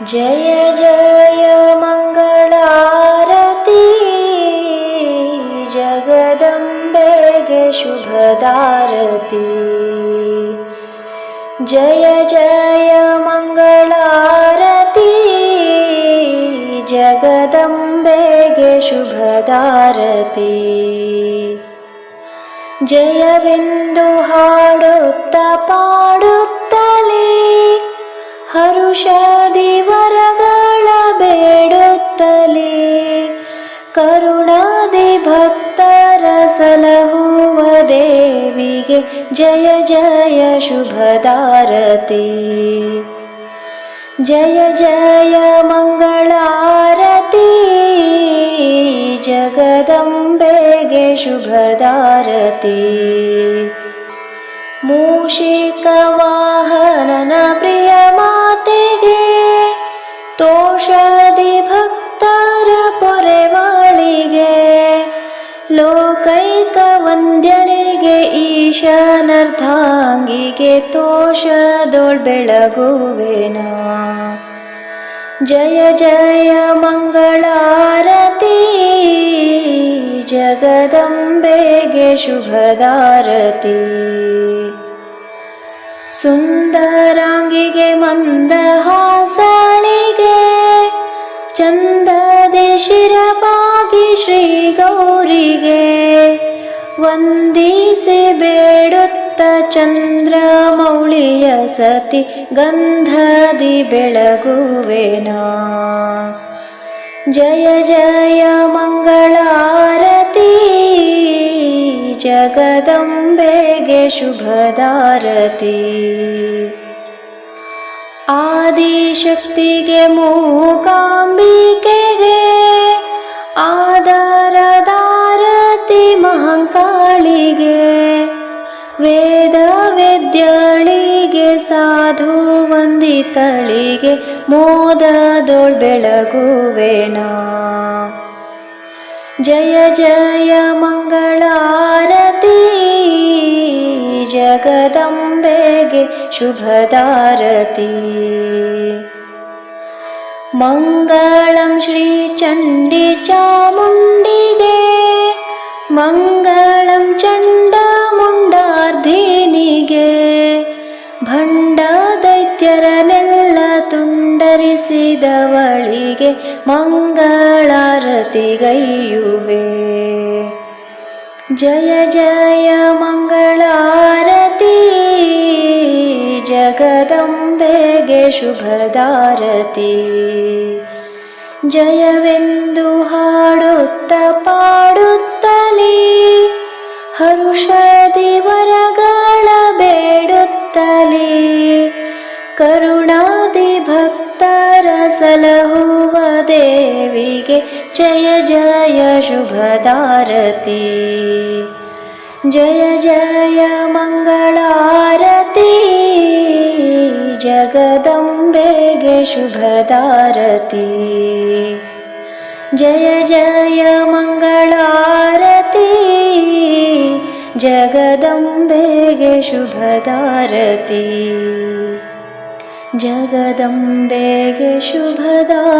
जय जय मङ्गलारती जगदम्बेगे शुभदारती। जय जय मङ्गलारती जगदम्बेगे शुभदारती। जयबिन्दु हाडुत्त पाडुत्तले हरुषदि ವರಗಳ ಬೇಡುತ್ತಲೇ ಕರುಣಾದಿ ಭಕ್ತರ ಸಲಹುವ ದೇವಿಗೆ ಜಯ ಜಯ ಶುಭದಾರತಿ. ಜಯ ಜಯ ಮಂಗಳಾರತಿ शुभदारती मूषि कवा ವಂದ್ಯಳಿಗೆ ಈಶಾನರ್ಧಾಂಗಿಗೆ ತೋಷದೊಳ್ ಬೆಳಗುವೆನ? ಜಯ ಜಯ ಮಂಗಳಾರತಿ, ಜಗದಂಬೆಗೆ ಶುಭದಾರತಿ. ಸುಂದರಾಂಗಿಗೆ ಮಂದಹಾಸಳಿಗೆ, ಚಂದದೆ ಶಿರಪಾಗಿ ಶ್ರೀ ಗೌರಿಗೆ ವಂದಿಸಿ ಬೇಡುತ್ತ ಚಂದ್ರಮೌಳಿಯ ಸತಿ ಗಂಧದಿ ಬೆಳಗುವೆನಾ ಜಯ ಜಯ ಮಂಗಳಾರತಿ ಜಗದಂಬೆಗೆ ಶುಭದಾರತಿ ಆದಿಶಕ್ತಿಗೆ ಮೂಕಾಂಬಿಕೆಗೆ ಆಧಾರದಾರತಿ ಮಹಂಕಾಳಿಗೆ ವೇದ ವೇದ್ಯಳಿಗೆ ಸಾಧು ವಂದಿತಳಿಗೆ ಮೋದದೊಳ್ ಬೆಳಗುವೆನಾ ಜಯ ಜಯ ಮಂಗಳಾರತಿ ಜಗದಂಬೆಗೆ ಶುಭದಾರತಿ ಮಂಗಳಂ ಶ್ರೀ ಚಂಡಿ ಚಾಮುಂಡಿಗೆ ಮಂಗಳಂ ಚಂಡ ಮುಂಡಾರ್ಧಿನಿಗೆ ಭಂಡ ದೈತ್ಯರನೆಲ್ಲ ತುಂಡರಿಸಿದವಳಿಗೆ ಮಂಗಳಾರತಿಗೈಯುವೆ ಜಯ ಜಯ ಮಂಗಳಾರತಿ ಜಗದಂಬೆಗೆ ಶುಭದಾರತಿ ಜಯವೆಂದು ಹಾಡುತ್ತ ಪಾಡುತ್ತಲೇ ಹರುಷದಿ ವರಗಳ ಬೇಡುತ್ತಲೇ ಕರುಣಾದಿ ಭಕ್ತರ ಸಲಹುವ ದೇವಿಗೆ ಜಯ ಜಯ ಶುಭದಾರತಿ ಜಯ ಜಯ ಮಂಗಳಾರತಿ ಜಗದಂಬೆಗೆ ಶುಭದಾರತಿ ಜಯ ಜಯ ಮಂಗಳಾರತಿ जगदम्बेगे शुभदारती। जगदम्बे शुभदारती।